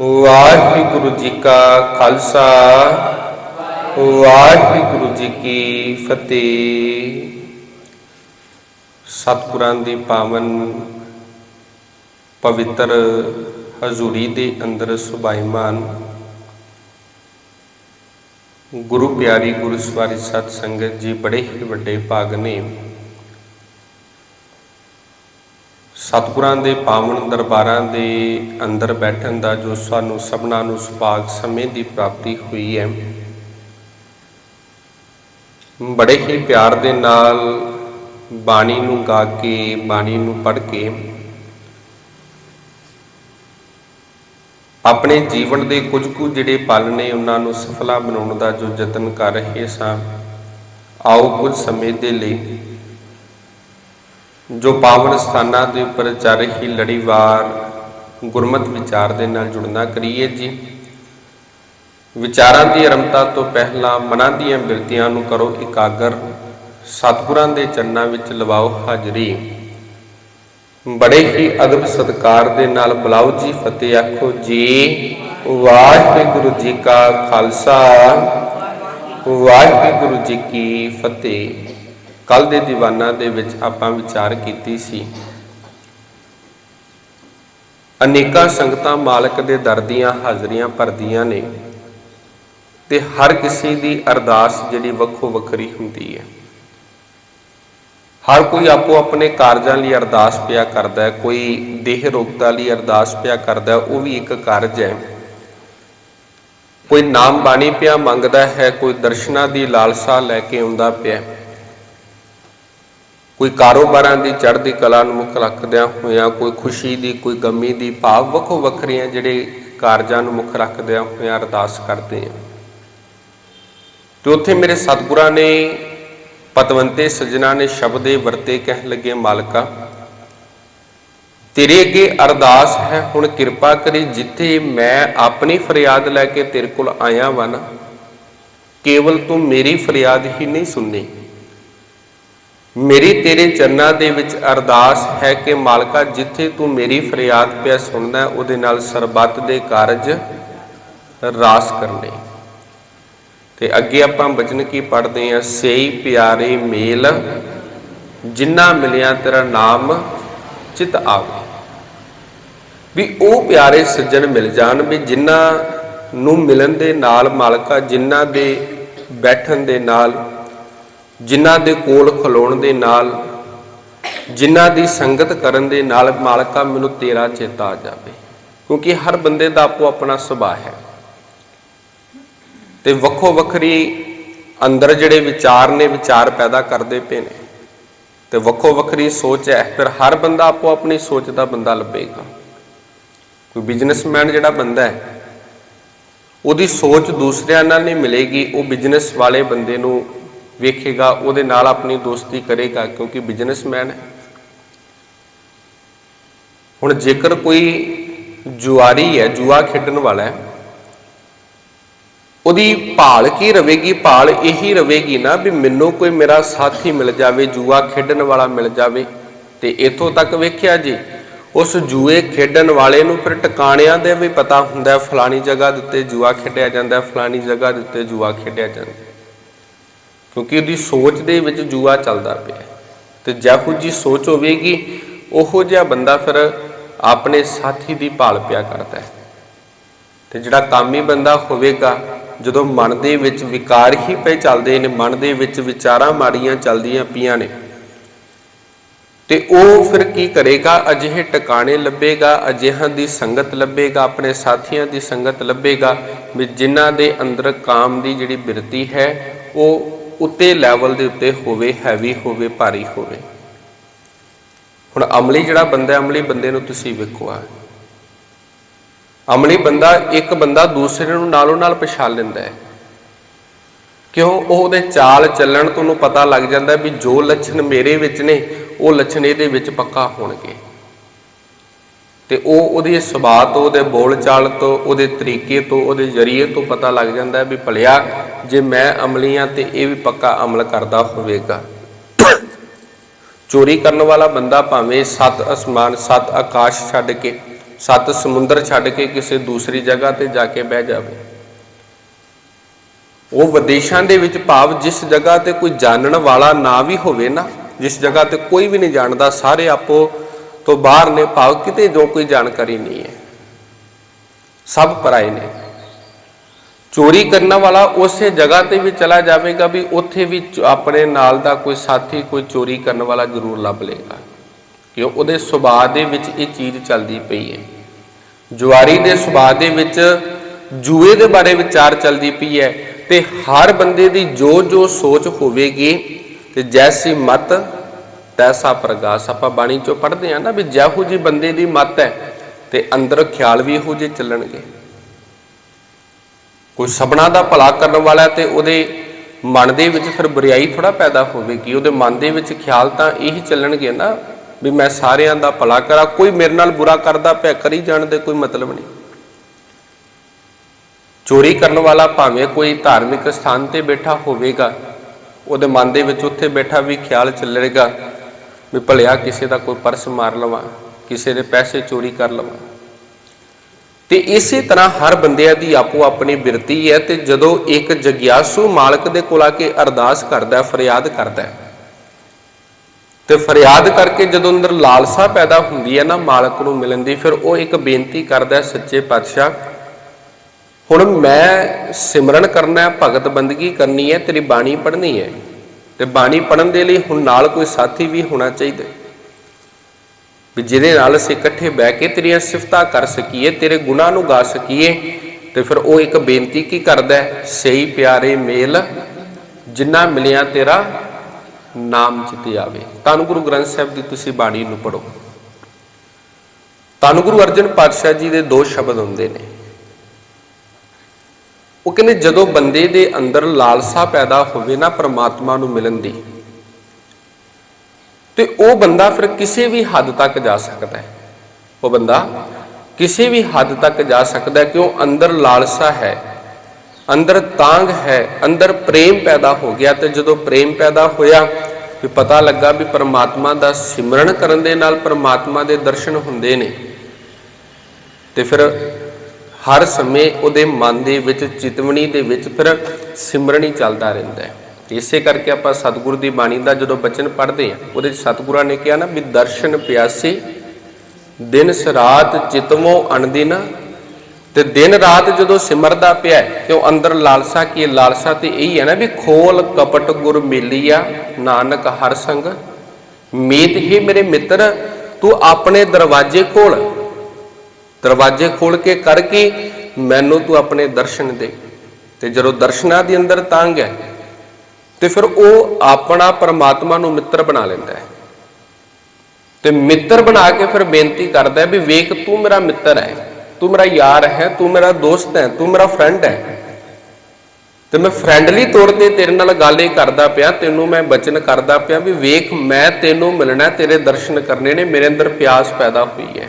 ਵਾਹਿਗੁਰੂ ਜੀ ਕਾ ਖਾਲਸਾ, ਵਾਹਿਗੁਰੂ ਜੀ ਕੀ ਫਤਿਹ। ਸਤਿਗੁਰਾਂ ਦੀ ਪਾਵਨ ਪਵਿੱਤਰ ਹਜ਼ੂਰੀ ਦੇ ਅੰਦਰ ਸੁਭਾਈਮਾਨ, ਗੁਰੂ ਪਿਆਰੀ ਗੁਰੂ ਸਵਾਰੀ ਸਤ ਸੰਗਤ ਜੀ, ਬੜੇ ਹੀ ਵੱਡੇ ਭਾਗ ਨੇ। ਸਤਿਗੁਰਾਂ ਦੇ ਪਾਵਨ ਦਰਬਾਰਾਂ ਦੇ ਅੰਦਰ ਬੈਠਣ ਦਾ ਜੋ ਸਾਨੂੰ ਸਭਨਾਂ ਨੂੰ ਸੁਭਾਗ ਸਮੇਂ ਦੀ ਪ੍ਰਾਪਤੀ ਹੋਈ ਹੈ। ਬੜੇ ਹੀ ਪਿਆਰ ਦੇ ਨਾਲ ਬਾਣੀ ਨੂੰ ਗਾ ਕੇ, ਬਾਣੀ ਨੂੰ ਪੜ੍ਹ ਕੇ ਆਪਣੇ ਜੀਵਨ ਦੇ ਕੁਝ ਕੁ ਜਿਹੜੇ ਪਲ ਨੇ ਉਹਨਾਂ ਨੂੰ ਸਫਲਾ ਬਣਾਉਣ ਦਾ ਜੋ ਯਤਨ ਕਰ ਰਹੇ ਸਾਂ, ਆਓ ਕੁਝ ਸਮੇਂ ਦੇ ਲਈ ਜੋ ਪਾਵਨ ਸਥਾਨਾਂ ਦੇ ਉੱਪਰ ਚੱਲ ਰਹੀ ਲੜੀਵਾਰ ਗੁਰਮਤ ਵਿਚਾਰ ਦੇ ਨਾਲ ਜੁੜਨਾ ਕਰੀਏ ਜੀ। ਵਿਚਾਰਾਂ ਦੀ ਆਰੰਭਤਾ ਤੋਂ ਪਹਿਲਾਂ ਮਨਾਂ ਦੀਆਂ ਬਿਰਤੀਆਂ ਨੂੰ ਕਰੋ ਇਕਾਗਰ। ਸਤਿਗੁਰਾਂ ਦੇ ਚਰਨਾਂ ਵਿੱਚ ਲਵਾਓ ਹਾਜ਼ਰੀ। ਬੜੇ ਹੀ ਅਦਬ ਸਤਕਾਰ ਦੇ ਨਾਲ ਬੁਲਾਓ ਜੀ, ਫਤਿਹ ਆਖੋ ਜੀ। ਵਾਹਿਗੁਰੂ ਜੀ ਕਾ ਖਾਲਸਾ। ਵਾਹਿਗੁਰੂ ਜੀ ਕੀ ਫਤਿਹ। ਕੱਲ ਦੇ ਦੀਵਾਨਾਂ ਦੇ ਵਿੱਚ ਆਪਾਂ ਵਿਚਾਰ ਕੀਤੀ ਸੀ। ਅਨੇਕਾਂ ਸੰਗਤਾਂ ਮਾਲਕ ਦੇ ਦਰ ਦੀਆਂ ਹਾਜ਼ਰੀਆਂ ਭਰਦੀਆਂ ਨੇ ਤੇ ਹਰ ਕਿਸੇ ਦੀ ਅਰਦਾਸ ਜਿਹੜੀ ਵੱਖੋ ਵੱਖਰੀ ਹੁੰਦੀ ਹੈ। ਹਰ ਕੋਈ ਆਪੋ ਆਪਣੇ ਕਾਰਜਾਂ ਲਈ ਅਰਦਾਸ ਪਿਆ ਕਰਦਾ ਹੈ, ਕੋਈ ਦੇਹ ਰੋਗਤਾ ਲਈ ਅਰਦਾਸ ਪਿਆ ਕਰਦਾ ਹੈ, ਉਹ ਵੀ ਇੱਕ ਕਾਰਜ ਹੈ। ਕੋਈ ਨਾਮ ਬਾਣੀ ਪਿਆ ਮੰਗਦਾ ਹੈ, ਕੋਈ ਦਰਸ਼ਨਾਂ ਦੀ ਲਾਲਸਾ ਲੈ ਕੇ ਆਉਂਦਾ ਪਿਆ ਕੋਈ ਕਾਰੋਬਾਰਾਂ ਦੀ, ਚੜ੍ਹਦੀ ਕਲਾ ਨੂੰ ਮੁੱਖ ਰੱਖਦਿਆਂ ਹੋਇਆਂ, ਕੋਈ ਖੁਸ਼ੀ ਦੀ, ਕੋਈ ਗਮੀ ਦੀ ਭਾਵ ਵੱਖੋ ਵੱਖਰੀਆਂ ਜਿਹੜੇ ਕਾਰਜਾਂ ਨੂੰ ਮੁੱਖ ਰੱਖਦਿਆਂ ਹੋਇਆਂ ਅਰਦਾਸ ਕਰਦੇ ਆ ਤੇ ਉੱਥੇ ਮੇਰੇ ਸਤਿਗੁਰਾਂ ਨੇ, ਪਤਵੰਤੇ ਸਜਣਾ ਨੇ ਸ਼ਬਦੇ ਵਰਤੇ ਕਹਿਣ ਲੱਗੇ, ਮਾਲਕਾ, ਤੇਰੇ ਅੱਗੇ ਅਰਦਾਸ ਹੈ, ਹੁਣ ਕਿਰਪਾ ਕਰੀ ਜਿੱਥੇ ਮੈਂ ਆਪਣੀ ਫਰਿਆਦ ਲੈ ਕੇ ਤੇਰੇ ਕੋਲ ਆਇਆ ਵਾਂ ਨਾ, ਕੇਵਲ ਤੂੰ ਮੇਰੀ ਫਰਿਆਦ ਹੀ ਨਹੀਂ ਸੁਣਨੀ। ਮੇਰੀ ਤੇਰੇ ਚਰਨਾਂ ਦੇ ਵਿੱਚ ਅਰਦਾਸ ਹੈ ਕਿ ਮਾਲਕਾ, ਜਿੱਥੇ ਤੂੰ ਮੇਰੀ ਫਰਿਆਦ ਪਿਆ ਸੁਣਦਾ, ਉਹਦੇ ਨਾਲ ਸਰਬੱਤ ਦੇ ਕਾਰਜ ਰਾਸ ਕਰਨੇ ਤੇ ਅੱਗੇ ਆਪਾਂ ਬਚਨ ਕੀ ਪੜ੍ਹਦੇ ਹਾਂ? ਸੇਈ ਪਿਆਰੇ ਮੇਲ, ਜਿੰਨਾ ਮਿਲਿਆ ਤੇਰਾ ਨਾਮ ਚਿਤ ਆਵੇ। ਵੀ ਉਹ ਪਿਆਰੇ ਸੱਜਣ ਮਿਲ ਜਾਣ, ਵੀ ਜਿਨ੍ਹਾਂ ਨੂੰ ਮਿਲਣ ਦੇ ਨਾਲ ਮਾਲਕਾ ਜਿਨ੍ਹਾਂ ਦੇ ਬੈਠਣ ਦੇ ਨਾਲ ਜਿਨ੍ਹਾਂ ਦੇ ਕੋਲ ਖਲੋਣ ਦੇ ਨਾਲ, ਜਿਨ੍ਹਾਂ ਦੀ ਸੰਗਤ ਕਰਨ ਦੇ ਨਾਲ, ਮਾਲਕਾ, ਮੈਨੂੰ ਤੇਰਾ ਚੇਤਾ ਆ ਜਾਵੇ। ਕਿਉਂਕਿ ਹਰ ਬੰਦੇ ਦਾ ਆਪੋ ਆਪਣਾ ਸੁਭਾਅ ਹੈ। ਤੇ ਵੱਖੋ ਵੱਖਰੀ ਅੰਦਰ ਜਿਹੜੇ ਵਿਚਾਰ ਨੇ, ਵਿਚਾਰ ਪੈਦਾ ਕਰਦੇ ਪਏ ਨੇ। ਤੇ ਵੱਖੋ ਵੱਖਰੀ ਸੋਚ ਹੈ, ਫਿਰ ਹਰ ਬੰਦਾ ਆਪੋ ਆਪਣੀ ਸੋਚ ਦਾ ਬੰਦਾ ਲੱਭੇਗਾ। ਕੋਈ ਬਿਜ਼ਨਸਮੈਨ ਜਿਹੜਾ ਬੰਦਾ ਹੈ, ਉਹਦੀ ਸੋਚ ਦੂਸਰਿਆਂ ਨਾਲ ਨਹੀਂ ਮਿਲੇਗੀ, ਉਹ ਬਿਜ਼ਨਸ ਵਾਲੇ ਬੰਦੇ ਨੂੰ ਵੇਖੇਗਾ, ਉਹਦੇ ਨਾਲ ਆਪਣੀ ਦੋਸਤੀ ਕਰੇਗਾ, ਕਿਉਂਕਿ ਬਿਜ਼ਨਸਮੈਨ ਹੈ। ਹੁਣ ਜੇਕਰ ਕੋਈ ਜੁਆਰੀ ਹੈ, ਜੂਆ ਖੇਡਣ ਵਾਲਾ ਹੈ, ਉਹਦੀ ਭਾਲ ਕੀ ਰਵੇਗੀ? ਭਾਲ ਇਹੀ ਰਵੇਗੀ ਨਾ ਵੀ ਮੈਨੂੰ ਕੋਈ ਮੇਰਾ ਸਾਥੀ ਮਿਲ ਜਾਵੇ, ਜੂਆ ਖੇਡਣ ਵਾਲਾ ਮਿਲ ਜਾਵੇ। ਤੇ ਇਥੋਂ ਤੱਕ ਵੇਖਿਆ ਜੀ, ਉਸ ਜੂਏ ਖੇਡਣ ਵਾਲੇ ਨੂੰ ਫਿਰ ਟਿਕਾਣਿਆਂ ਦੇ ਵੀ ਪਤਾ ਹੁੰਦਾ ਫਲਾਣੀ ਜਗ੍ਹਾ ਦੇ ਉੱਤੇ ਜੂਆ ਖੇਡਿਆ ਜਾਂਦਾ ਫਲਾਣੀ ਜਗ੍ਹਾ ਦੇ ਉੱਤੇ ਜੂਆ ਖੇਡਿਆ ਜਾਂਦਾ ਕਿਉਂਕਿ ਉਹਦੀ ਸੋਚ ਦੇ ਵਿੱਚ ਜੂਆ ਚੱਲਦਾ ਪਿਆ ਹੈ। ਤੇ ਜਿਹੋ ਜੀ ਸੋਚ ਹੋਵੇਗੀ, ਉਹੋ ਜਿਹਾ ਬੰਦਾ ਫਿਰ ਆਪਣੇ ਸਾਥੀ ਦੀ ਭਾਲ ਪਿਆ ਕਰਦਾ ਹੈ ਤੇ ਜਿਹੜਾ ਕਾਮੀ ਬੰਦਾ ਹੋਵੇਗਾ, ਜਦੋਂ ਮਨ ਦੇ ਵਿੱਚ ਵਿਕਾਰ ਹੀ ਪਏ ਚੱਲਦੇ ਨੇ, ਮਨ ਦੇ ਵਿੱਚ ਵਿਚਾਰਾਂ ਮਾੜੀਆਂ ਚੱਲਦੀਆਂ ਪਈਆਂ ਨੇ, ਤੇ ਉਹ ਫਿਰ ਕੀ ਕਰੇਗਾ ਅਜਿਹੇ ਟਿਕਾਣੇ ਲੱਭੇਗਾ, ਅਜਿਹਾਂ ਦੀ ਸੰਗਤ ਲੱਭੇਗਾ, ਆਪਣੇ ਸਾਥੀਆਂ ਦੀ ਸੰਗਤ ਲੱਭੇਗਾ, ਵੀ ਜਿਨ੍ਹਾਂ ਦੇ ਅੰਦਰ ਕਾਮ ਦੀ ਜਿਹੜੀ ਬਿਰਤੀ ਹੈ, ਉਹ ਉੱਤੇ ਲੈਵਲ ਦੇ ਉੱਤੇ ਹੋਵੇ ਹੈਵੀ ਹੋਵੇ, ਭਾਰੀ ਹੋਵੇ। ਹੁਣ ਅਮਲੀ ਜਿਹੜਾ ਬੰਦਾ ਅਮਲੀ ਬੰਦੇ ਨੂੰ ਤੁਸੀਂ ਵੇਖੋ ਆ। ਅਮਲੀ ਬੰਦਾ, ਇੱਕ ਬੰਦਾ ਦੂਸਰੇ ਨੂੰ ਨਾਲੋਂ ਨਾਲ ਪਛਾਣ ਲੈਂਦਾ ਹੈ। ਕਿਉਂ? ਉਹ ਉਹਦੇ ਚਾਲ ਚੱਲਣ ਤੋਂ ਉਹਨੂੰ ਪਤਾ ਲੱਗ ਜਾਂਦਾ ਵੀ ਜੋ ਲੱਛਣ ਮੇਰੇ ਵਿੱਚ ਨੇ, ਉਹ ਲੱਛਣ ਇਹਦੇ ਵਿੱਚ ਪੱਕਾ ਹੋਣਗੇ। ਤੇ ਉਹ ਉਹਦੇ ਸੁਭਾਅ ਤੋਂ, ਉਹਦੇ ਬੋਲ ਚਾਲ ਤੋਂ, ਉਹਦੇ ਤਰੀਕੇ ਤੋਂ, ਉਹਦੇ ਜ਼ਰੀਏ ਤੋਂ ਪਤਾ ਲੱਗ ਜਾਂਦਾ ਵੀ ਭਲਿਆ ਜੇ ਮੈਂ ਅਮਲੀਆਂ ਤੇ ਇਹ ਵੀ ਪੱਕਾ ਅਮਲ ਕਰਦਾ ਹੋਵੇਗਾ। ਚੋਰੀ ਕਰਨ ਵਾਲਾ ਬੰਦਾ ਭਾਵੇਂ ਸੱਤ ਅਸਮਾਨ, ਸੱਤ ਆਕਾਸ਼ ਛੱਡ ਕੇ, ਸੱਤ ਸਮੁੰਦਰ ਛੱਡ ਕੇ ਕਿਸੇ ਦੂਸਰੀ ਜਗ੍ਹਾ ਤੇ ਜਾ ਕੇ ਬਹਿ ਜਾਵੇ। ਉਹ ਵਿਦੇਸ਼ਾਂ ਦੇ ਵਿੱਚ ਭਾਵ ਜਿਸ ਜਗ੍ਹਾ ਤੇ ਕੋਈ ਜਾਣਨ ਵਾਲਾ ਨਾ ਵੀ ਹੋਵੇ ਨਾ, ਜਿਸ ਜਗ੍ਹਾ ਤੇ ਕੋਈ ਵੀ ਨਹੀਂ ਜਾਣਦਾ, ਸਾਰੇ ਆਪੋ ਤੋਂ ਬਾਹਰ ਨੇ ਭਾਵ ਕਿਤੇ ਜੋ ਕੋਈ ਜਾਣਕਾਰੀ ਨਹੀਂ ਹੈ। ਸਭ ਪਰਾਏ ਨੇ। ਚੋਰੀ ਕਰਨ ਵਾਲਾ ਉਸੇ ਜਗ੍ਹਾ ਤੇ ਵੀ ਚਲਾ ਜਾਵੇਗਾ ਵੀ ਉੱਥੇ ਵੀ ਆਪਣੇ ਨਾਲ ਦਾ ਕੋਈ ਸਾਥੀ ਕੋਈ ਚੋਰੀ ਕਰਨ ਵਾਲਾ ਜ਼ਰੂਰ ਲੱਭ ਲੇਗਾ। ਕਿ ਉਹਦੇ ਸੁਭਾਅ ਦੇ ਵਿੱਚ ਇਹ ਚੀਜ਼ ਚੱਲਦੀ ਪਈ ਹੈ। ਜੁਆਰੀ ਦੇ ਸੁਭਾਅ ਦੇ ਵਿੱਚ ਜੂਏ ਦੇ ਬਾਰੇ ਵਿਚਾਰ ਚੱਲਦੀ ਪਈ ਹੈ ਤੇ ਹਰ ਬੰਦੇ ਦੀ ਜੋ ਜੋ ਸੋਚ ਹੋਵੇਗੀ ਤੇ ਜੈਸੀ ਮਤ ਤੈਸਾ ਪ੍ਰਗਾਸ ਆਪਾਂ ਬਾਣੀ ਚੋਂ ਪੜ੍ਹਦੇ ਆ ਨਾ ਵੀ ਜਿਹੋ ਜੀ ਬੰਦੇ ਦੀ ਮਤ ਹੈ ਤੇ ਅੰਦਰ ਖਿਆਲ ਵੀ ਇਹੋ ਜਿਹੇ ਚੱਲਣਗੇ। ਕੋਈ ਸਭਨਾ ਦਾ ਭਲਾ ਕਰਨ ਵਾਲਾ ਤੇ ਉਹਦੇ ਮਨ ਦੇ ਵਿੱਚ ਫਿਰ ਬੁਰੀਾਈ ਥੋੜਾ ਪੈਦਾ ਹੋਵੇਗੀ, ਉਹਦੇ ਮਨ ਦੇ ਵਿੱਚ ਖਿਆਲ ਤਾਂ ਇਹੀ ਚੱਲਣਗੇ ਨਾ ਵੀ ਮੈਂ ਸਾਰਿਆਂ ਦਾ ਭਲਾ ਕਰਾਂ, ਕੋਈ ਮੇਰੇ ਨਾਲ ਬੁਰਾ ਕਰਦਾ ਪਿਆ, ਕਰੀ ਜਾਣ ਦੇ ਕੋਈ ਮਤਲਬ ਨਹੀਂ। ਚੋਰੀ ਕਰਨ ਵਾਲਾ ਭਾਵੇਂ ਕੋਈ ਧਾਰਮਿਕ ਸਥਾਨ ਤੇ ਬੈਠਾ ਹੋਵੇਗਾ, ਉਹਦੇ ਮਨ ਦੇ ਵਿੱਚ ਉੱਥੇ ਬੈਠਾ ਵੀ ਖਿਆਲ ਚੱਲੇਗਾ ਵੀ ਭਲਿਆ ਕਿਸੇ ਦਾ ਕੋਈ ਪਰਸ ਮਾਰ ਲਵਾਂ, ਕਿਸੇ ਦੇ ਪੈਸੇ ਚੋਰੀ ਕਰ ਲਵਾਂ। ਤੇ ਇਸੇ ਤਰ੍ਹਾਂ ਹਰ ਬੰਦਿਆਂ ਦੀ ਆਪੋ ਆਪਣੀ ਬਿਰਤੀ ਹੈ ਤੇ ਜਦੋਂ ਇੱਕ ਜਗਿਆਸੂ ਮਾਲਕ ਦੇ ਕੋਲ ਆ ਕੇ ਅਰਦਾਸ ਕਰਦਾ, ਫਰਿਆਦ ਕਰਦਾ ਤੇ ਫਰਿਆਦ ਕਰਕੇ ਜਦੋਂ ਅੰਦਰ ਲਾਲਸਾ ਪੈਦਾ ਹੁੰਦੀ ਹੈ ਨਾ ਮਾਲਕ ਨੂੰ ਮਿਲਣ ਦੀ, ਫਿਰ ਉਹ ਇੱਕ ਬੇਨਤੀ ਕਰਦਾ ਸੱਚੇ ਪਾਤਸ਼ਾਹ, ਹੁਣ ਮੈਂ ਸਿਮਰਨ ਕਰਨਾ ਹੈ, ਭਗਤ ਬੰਦਗੀ ਕਰਨੀ ਹੈ, ਤੇਰੀ ਬਾਣੀ ਪੜ੍ਹਨੀ ਹੈ। ਤੇ ਬਾਣੀ ਪੜਨ ਦੇ ਲਈ ਹੁਣ ਨਾਲ ਕੋਈ ਸਾਥੀ ਵੀ ਹੋਣਾ ਚਾਹੀਦਾ ਵੀ ਜਿਹਦੇ ਨਾਲ ਅਸੀਂ ਇਕੱਠੇ ਬਹਿ ਕੇ ਤੇਰੀਆਂ ਸਿਫਤਾਂ ਕਰ ਸਕੀਏ, ਤੇਰੇ ਗੁਨਾਹ ਨੂੰ ਗਾ ਸਕੀਏ, ਤੇ ਫਿਰ ਉਹ ਇੱਕ ਬੇਨਤੀ ਕੀ ਕਰਦਾ ਹੈ? ਸਹੀ ਪਿਆਰੇ ਮੇਲ, ਜਿੰਨਾ ਮਿਲਿਆ ਤੇਰਾ ਨਾਮ ਚਿਤ ਆਵੇ। ਧੰਨ ਗੁਰੂ ਗ੍ਰੰਥ ਸਾਹਿਬ ਦੀ ਤੁਸੀਂ ਬਾਣੀ ਨੂੰ ਪੜੋ ਧੰਨ ਗੁਰੂ ਅਰਜਨ ਪਾਤਸ਼ਾਹ ਜੀ ਦੇ ਦੋ ਸ਼ਬਦ ਹੁੰਦੇ ਨੇ। ਉਹ ਕਹਿੰਦੇ ਜਦੋਂ ਬੰਦੇ ਦੇ ਅੰਦਰ ਲਾਲਸਾ ਪੈਦਾ ਹੋਵੇ ਨਾ ਪ੍ਰਮਾਤਮਾ ਨੂੰ ਮਿਲਣ ਦੀ, ਤੇ ਉਹ ਬੰਦਾ ਫਿਰ ਕਿਸੇ ਵੀ ਹੱਦ ਤੱਕ ਜਾ ਸਕਦਾ ਹੈ। ਉਹ ਬੰਦਾ ਕਿਸੇ ਵੀ ਹੱਦ ਤੱਕ ਜਾ ਸਕਦਾ ਹੈ ਕਿਉਂ ਅੰਦਰ ਲਾਲਸਾ ਹੈ, ਅੰਦਰ ਤਾਂਗ ਹੈ, ਅੰਦਰ ਪ੍ਰੇਮ ਪੈਦਾ ਹੋ ਗਿਆ ਤੇ ਜਦੋਂ ਪ੍ਰੇਮ ਪੈਦਾ ਹੋਇਆ ਵੀ ਪਤਾ ਲੱਗਾ ਵੀ ਪਰਮਾਤਮਾ ਦਾ ਸਿਮਰਨ ਕਰਨ ਦੇ ਨਾਲ ਪਰਮਾਤਮਾ ਦੇ ਦਰਸ਼ਨ ਹੁੰਦੇ ਨੇ। ਤੇ ਫਿਰ ਹਰ ਸਮੇਂ ਉਹਦੇ ਮਨ ਦੇ ਵਿੱਚ ਚਿਤਵਣੀ ਦੇ ਵਿੱਚ ਫਿਰ ਸਿਮਰਨ ਹੀ ਚੱਲਦਾ ਰਹਿੰਦਾ ਹੈ। ਇਸੇ ਕਰਕੇ ਆਪਾਂ ਸਤਿਗੁਰੂ ਦੀ ਬਾਣੀ ਦਾ ਜਦੋਂ ਬਚਨ ਪੜ੍ਹਦੇ ਆ ਉਹਦੇ ਵਿੱਚ ਸਤਿਗੁਰਾਂ ਨੇ ਕਿਹਾ ਨਾ ਵੀ ਦਰਸ਼ਨ ਪਿਆਸੀ ਦਿਨ ਸਰਾਤ ਚਿਤਵੋ ਅਣਦਿਨ ਤੇ ਦਿਨ ਰਾਤ ਜਦੋਂ ਸਿਮਰਦਾ ਪਿਆ ਹੈ, ਉਹ ਅੰਦਰ ਲਾਲਸਾ ਕੀ ਲਾਲਸਾ ਤੇ ਇਹੀ ਹੈ ਨਾ ਵੀ ਖੋਲ ਕਪਟ ਗੁਰ ਮੇਲੀਆ ਨਾਨਕ ਹਰ ਸੰਗ ਮੀਤ ਹੀ ਮੇਰੇ ਮਿੱਤਰ ਤੂੰ ਆਪਣੇ ਦਰਵਾਜ਼ੇ ਕੋਲ ਦਰਵਾਜ਼ੇ ਖੋਲ ਕੇ ਕਰ ਕੀ? ਮੈਨੂੰ ਤੂੰ ਆਪਣੇ ਦਰਸ਼ਨ ਦੇ। ਤੇ ਜਦੋਂ ਦਰਸ਼ਨਾਂ ਦੇ ਅੰਦਰ ਤੰਗ ਹੈ, ਤੇ ਫਿਰ ਉਹ ਆਪਣਾ ਪਰਮਾਤਮਾ ਨੂੰ ਮਿੱਤਰ ਬਣਾ ਲੈਂਦਾ ਹੈ। ਤੇ ਮਿੱਤਰ ਬਣਾ ਕੇ ਫਿਰ ਬੇਨਤੀ ਕਰਦਾ ਹੈ ਵੀ ਵੇਖ, ਤੂੰ ਮੇਰਾ ਮਿੱਤਰ ਹੈ, ਤੂੰ ਮੇਰਾ ਯਾਰ ਹੈ, ਤੂੰ ਮੇਰਾ ਦੋਸਤ ਹੈ, ਤੂੰ ਮੇਰਾ ਫਰੈਂਡ ਹੈ। ਤੇ ਮੈਂ ਫਰੈਂਡਲੀ ਤੌਰ ਤੇ ਤੇਰੇ ਨਾਲ ਗੱਲ ਇਹ ਕਰਦਾ ਪਿਆ, ਤੈਨੂੰ ਮੈਂ ਬਚਨ ਕਰਦਾ ਪਿਆ ਵੀ ਵੇਖ, ਮੈਂ ਤੈਨੂੰ ਮਿਲਣਾ, ਤੇਰੇ ਦਰਸ਼ਨ ਕਰਨੇ ਨੇ, ਮੇਰੇ ਅੰਦਰ ਪਿਆਸ ਪੈਦਾ ਹੋਈ ਹੈ।